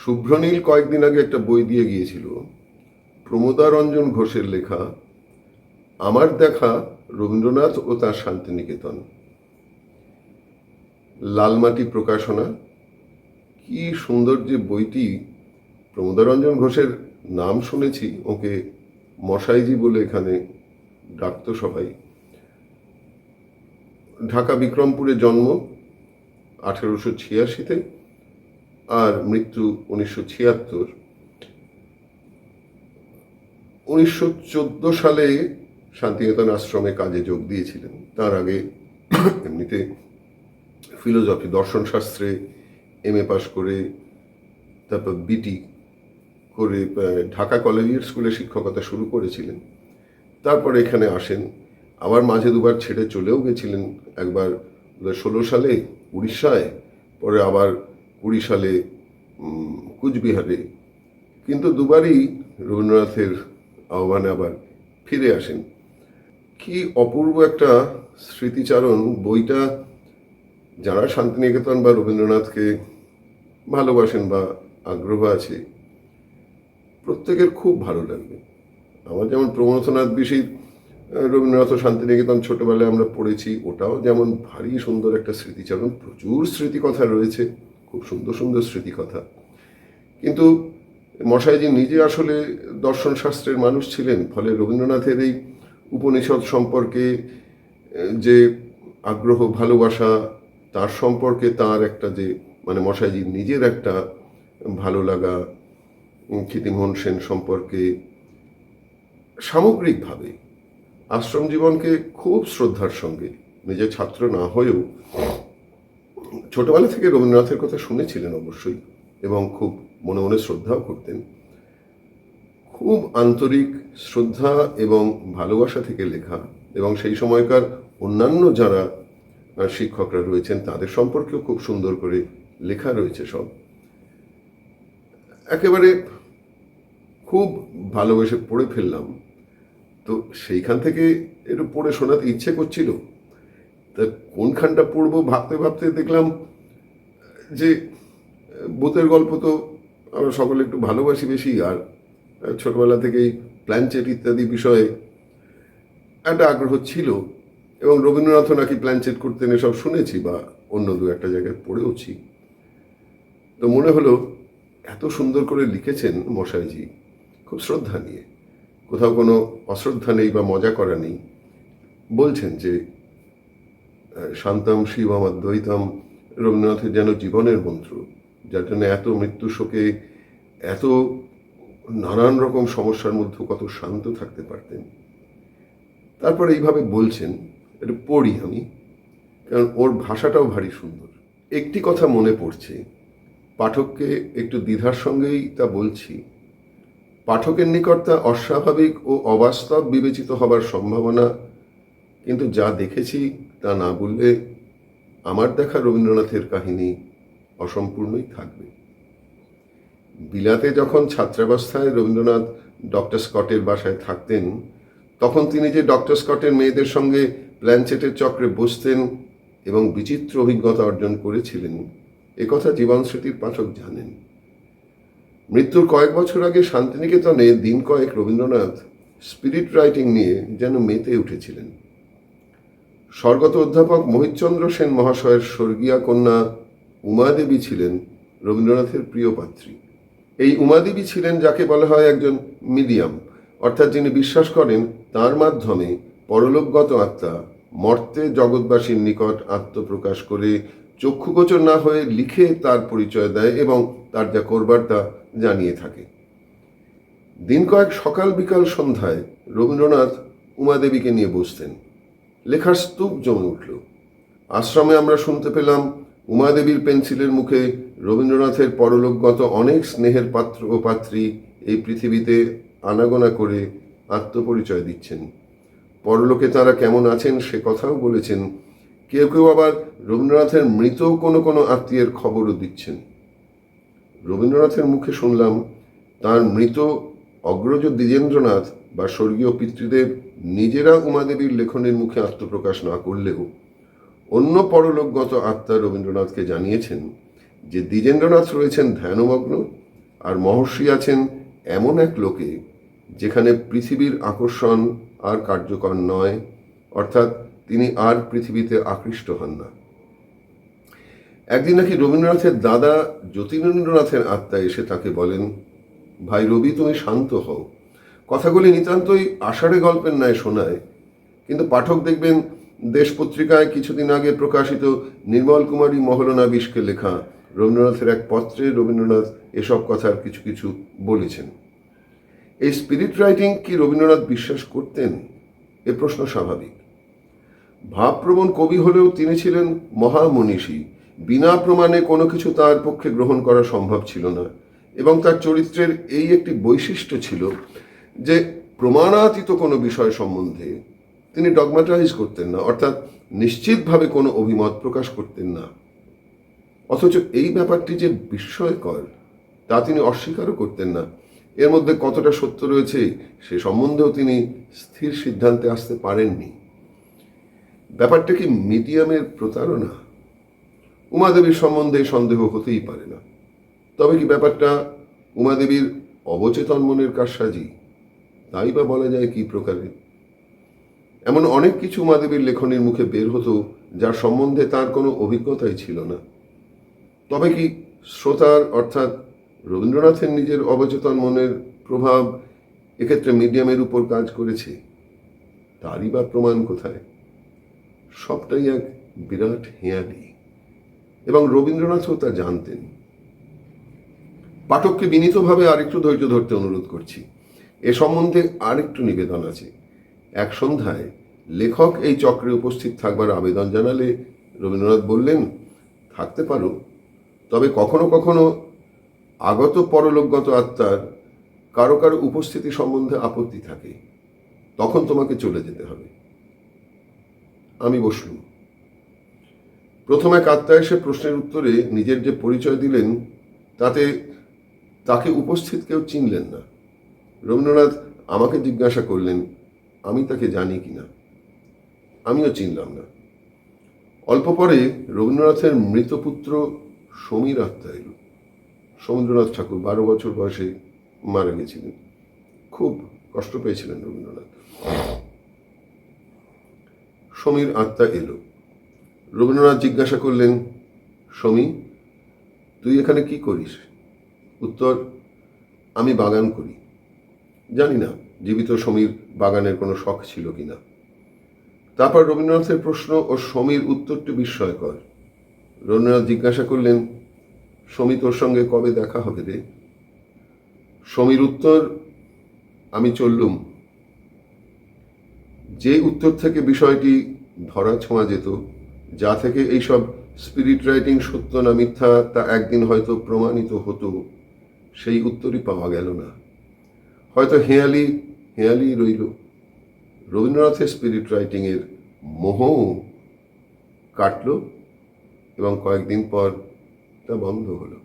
শুভ্রনীল কয়েকদিন আগে একটা বই দিয়ে গিয়েছিল। প্রমোদারঞ্জন ঘোষের লেখা, আমার দেখা রবীন্দ্রনাথ ও তার শান্তিনিকেতন। লালমাটি প্রকাশনা, কি সুন্দর যে বইটি প্রমোদারঞ্জন ঘোষের নাম শুনেছি, ওকে মশাইজি বলে এখানে ডাকতো সবাই। ঢাকা বিক্রমপুরে জন্ম, আঠেরোশো ছিয়াশিতে। আর মৃত্যু উনিশশো ছিয়াত্তর। উনিশশো সালে শান্তিনিকেতন আশ্রমে কাজে যোগ দিয়েছিলেন। তার আগে এমনিতে ফিলোজফি দর্শনশাস্ত্রে এম এ পাশ করে, তারপর বিটি করে ঢাকা কলেজিয়েট স্কুলে শিক্ষকতা শুরু করেছিলেন। তারপর এখানে আসেন। আবার মাঝে দুবার ছেড়ে চলেও গেছিলেন। একবার ষোলো সালে উড়িষ্যায়, পরে আবার কুড়ি সালে কুচবিহারে। কিন্তু দুবারই রবীন্দ্রনাথের আহ্বানে আবার ফিরে আসেন। কি অপূর্ব একটা স্মৃতিচারণ বইটা যারা শান্তিনিকেতন বা রবীন্দ্রনাথকে ভালোবাসেন বা আগ্রহ আছে, প্রত্যেকের খুব ভালো লাগবে। আমার যেমন প্রমথনাথ বিশির রবীন্দ্রনাথ ও শান্তিনিকেতন ছোটবেলায় আমরা পড়েছি, ওটাও যেমন ভারী সুন্দর একটা স্মৃতিচারণ, প্রচুর স্মৃতিকথা রয়েছে। খুব সুন্দর সুন্দর স্মৃতিকথা। কিন্তু মশাইজি নিজে আসলে দর্শন শাস্ত্রের মানুষ ছিলেন, ফলে রবীন্দ্রনাথের এই উপনিষদ সম্পর্কে যে আগ্রহ, ভালোবাসা, তার সম্পর্কে তার একটা যে মানে মশাইজির নিজের একটা ভালো লাগা ক্ষিতিমোহন সেন সম্পর্কে সামগ্রিকভাবে আশ্রম জীবনকে খুব শ্রদ্ধার সঙ্গে নিজের ছাত্র না হয়েও ছোটবেলা থেকে রবীন্দ্রনাথের কথা শুনেছিলেন অবশ্যই, এবং খুব মনে মনে শ্রদ্ধাও করতেন। খুব আন্তরিক শ্রদ্ধা এবং ভালোবাসা থেকে লেখা, এবং সেই সময়কার অন্যান্য যারা শিক্ষকরা রয়েছেন, তাদের সম্পর্কেও খুব সুন্দর করে লেখা রয়েছে সব। একেবারে খুব ভালোবেসে পড়ে ফেললাম। তো সেইখান থেকে একটু পড়ে শোনাতে ইচ্ছে করছিল। তা কোনখানটা পড়ব ভাবতে ভাবতে দেখলাম যে, ভূতের গল্প তো আমরা সকলে একটু ভালোবাসি বেশি, আর ছোটবেলা থেকেই প্ল্যানচেট ইত্যাদি বিষয়ে একটা আগ্রহ ছিল, এবং রবীন্দ্রনাথও নাকি প্ল্যানচেট করতেন, এসব শুনেছি বা অন্য দু একটা জায়গায় পড়েওছি। তো মনে হলো, এত সুন্দর করে লিখেছেন মশাইজি, খুব শ্রদ্ধা নিয়ে। কোথাও কোনো অশ্রদ্ধা নেই বা মজা করা নেই। বলছেন যে, শান্তম শিবম অদ্বৈতম রবীন্দ্রনাথের যেন জীবনের মন্ত্র যার জন্য এত মৃত্যু শোকে এত নানান রকম সমস্যার মধ্যে কত শান্ত থাকতে পারতেন। তারপরে এইভাবে বলছেন, এটা পড়ি আমি, কারণ ওর ভাষাটাও ভারী সুন্দর। একটি কথা মনে পড়ছে, পাঠককে একটু দ্বিধার সঙ্গেই তা বলছি। পাঠকের নিকট তা অস্বাভাবিক ও অবাস্তব বিবেচিত হবার সম্ভাবনা, কিন্তু যা দেখেছি তা না বললে আমার দেখা রবীন্দ্রনাথের কাহিনী অসম্পূর্ণই থাকবে। বিলাতে যখন ছাত্রাবস্থায় রবীন্দ্রনাথ ডক্টর স্কটের বাসায় থাকতেন, তখন তিনি যে ডক্টর স্কটের মেয়েদের সঙ্গে প্ল্যানচেটের চক্রে বসতেন এবং বিচিত্র অভিজ্ঞতা অর্জন করেছিলেন একথা জীবন স্মৃতির পাঠক জানেন। মৃত্যুর কয়েক বছর আগে শান্তিনিকেতনে দিন কয়েক রবীন্দ্রনাথ স্পিরিট রাইটিং নিয়ে যেন মেতে উঠেছিলেন। স্বর্গত অধ্যাপক মোহিতচন্দ্র সেন মহাশয়ের স্বর্গীয়া কন্যা উমাদেবী ছিলেন রবীন্দ্রনাথের প্রিয় পাত্রী। এই উমাদেবী ছিলেন যাকে বলা হয় একজন মিডিয়াম, অর্থাৎ যিনি বিশ্বাস করেন তার মাধ্যমে পরলোকগত আত্মা মর্তে জগৎবাসীর নিকট আত্মপ্রকাশ করে চক্ষুগোচর না হয়ে লিখে তার পরিচয় দেয় এবং তার যা করবার তা জানিয়ে থাকে। দিন কয়েক সকাল বিকাল সন্ধ্যায় রবীন্দ্রনাথ উমাদেবীকে নিয়ে বসতেন। লেখার স্তূপ জমে উঠল। আশ্রমে আমরা শুনতে পেলাম উমাদেবীর পেন্সিলের মুখে রবীন্দ্রনাথের পরলোকগত অনেক স্নেহের পাত্র ও পাত্রী এই পৃথিবীতে আনাগোনা করে আত্মপরিচয় দিচ্ছেন। পরলোকে তারা কেমন আছেন সে কথাও বলেছেন। কেউ কেউ আবার রবীন্দ্রনাথের মৃত কোনো কোনো আত্মীয়ের খবরও দিচ্ছেন। রবীন্দ্রনাথের মুখে শুনলাম, তার মৃত অগ্রজ দ্বিজেন্দ্রনাথ বা স্বর্গীয় পিতৃদেব নিজেরা উমাদেবীর লেখনের মুখে আত্মপ্রকাশ না করলেও অন্য পরলোকগত আত্মা রবীন্দ্রনাথকে জানিয়েছেন যে দ্বিজেন্দ্রনাথ রয়েছেন ধ্যানমগ্ন আর মহর্ষি আছেন এমন এক লোকে যেখানে পৃথিবীর আকর্ষণ আর কার্যকর নয়, অর্থাৎ তিনি আর পৃথিবীতে আকৃষ্ট হন না। একদিন নাকি রবীন্দ্রনাথের দাদা জ্যোতিরেন্দ্রনাথের আত্মা এসে তাকে বলেন ভাই রবি, তুমি শান্ত হও। কথাগুলি নিতান্তই আষাঢ়ে গল্পের ন্যায় শোনায়, কিন্তু পাঠক দেখবেন দেশ পত্রিকায় কিছুদিন আগে প্রকাশিত নির্মল কুমারী মহলনা বিষকে লেখা রবীন্দ্রনাথের এক পত্রে রবীন্দ্রনাথ এসব কথার কিছু কিছু বলেছেন। এই স্পিরিট রাইটিং কি রবীন্দ্রনাথ বিশ্বাস করতেন? এ প্রশ্ন স্বাভাবিক। ভাবপ্রবণ কবি হলেও তিনি ছিলেন মহামনীষী। বিনা প্রমাণে কোনো কিছু তার পক্ষে গ্রহণ করা সম্ভব ছিল না। এবং তার চরিত্রের এই একটি বৈশিষ্ট্য ছিল যে প্রমাণাতীত কোনো বিষয় সম্বন্ধে তিনি ডগমাটাইজ করতেন না, অর্থাৎ নিশ্চিতভাবে কোনো অভিমত প্রকাশ করতেন না। অথচ এই ব্যাপারটি যে বিস্ময়কর, তা তিনি অস্বীকারও করতেন না। এর মধ্যে কতটা সত্য রয়েছে, সে সম্বন্ধেও তিনি স্থির সিদ্ধান্তে আসতে পারেননি। ব্যাপারটা কি মিডিয়ামের প্রতারণা? উমাদেবীর সম্বন্ধে সন্দেহ হতেই পারে না। তবে কি ব্যাপারটা উমাদেবীর অবচেতন মনের কারসাজি? তাই বা বলা যায় কি প্রকারে? এমন অনেক কিছু উমাদেবীর লেখনের মুখে বের হতো, যার সম্বন্ধে তার কোনো অভিজ্ঞতাই ছিল না। তবে কি শ্রোতার অর্থাৎ রবীন্দ্রনাথের নিজের অবচেতন মনের প্রভাব এক্ষেত্রে মিডিয়ামের উপর কাজ করেছে? তারই বা প্রমাণ কোথায়? সবটাই এক বিরাট হেঁয়ালি। এবং রবীন্দ্রনাথও তা জানতেন। পাঠককে বিনীতভাবে আরেকটু ধৈর্য ধরতে অনুরোধ করছি। এ সম্বন্ধে আরেকটু নিবেদন আছে। এক সন্ধ্যায় লেখক এই চক্রে উপস্থিত থাকবার আবেদন জানালে রবীন্দ্রনাথ বললেন, থাকতে পারো। তবে কখনো কখনো আগত পরলোকগত আত্মার কারও কারও উপস্থিতি সম্বন্ধে আপত্তি থাকে। তখন তোমাকে চলে যেতে হবে। আমি বসলুম। প্রথম আত্মা এসে প্রশ্নের উত্তরে নিজের যে পরিচয় দিলেন, তাতে তাকে উপস্থিত কেউ চিনলেন না। রবীন্দ্রনাথ আমাকে জিজ্ঞাসা করলেন, আমি তাকে জানি কিনা? আমিও চিনলাম না। অল্প পরে রবীন্দ্রনাথের মৃতপুত্র সমীর আত্মা এলো। সমুদ্রনাথ ঠাকুর বারো বছর বয়সে মারা গেছিলেন। খুব কষ্ট পেয়েছিলেন রবীন্দ্রনাথ। সমীর আত্মা এলো। রবীন্দ্রনাথ জিজ্ঞাসা করলেন, সমী, তুই এখানে কি করিস? উত্তর আমি বাগান করি। জানি না, জীবিত সমীর বাগানের কোনো শখ ছিল কিনা তারপর রবীন্দ্রনাথের প্রশ্ন ও সমীর উত্তরটি বিস্ময়কর। রবীন্দ্রনাথ জিজ্ঞাসা করলেন সমী তোর সঙ্গে কবে দেখা হবে রে? সমীর উত্তর, আমি চললুম। যে উত্তর থেকে বিষয়টি ধরা ছোঁয়া যেত, যা থেকে এইসব স্পিরিট রাইটিং সত্য না মিথ্যা তা একদিন হয়তো প্রমাণিত হতো। সেই উত্তরই পাওয়া গেল না। হয়তো হেয়ালি হেয়ালি রইল। রবীন্দ্রনাথের স্পিরিট রাইটিংয়ের মোহ কাটল এবং কয়েকদিন পর তা বন্ধ হলো।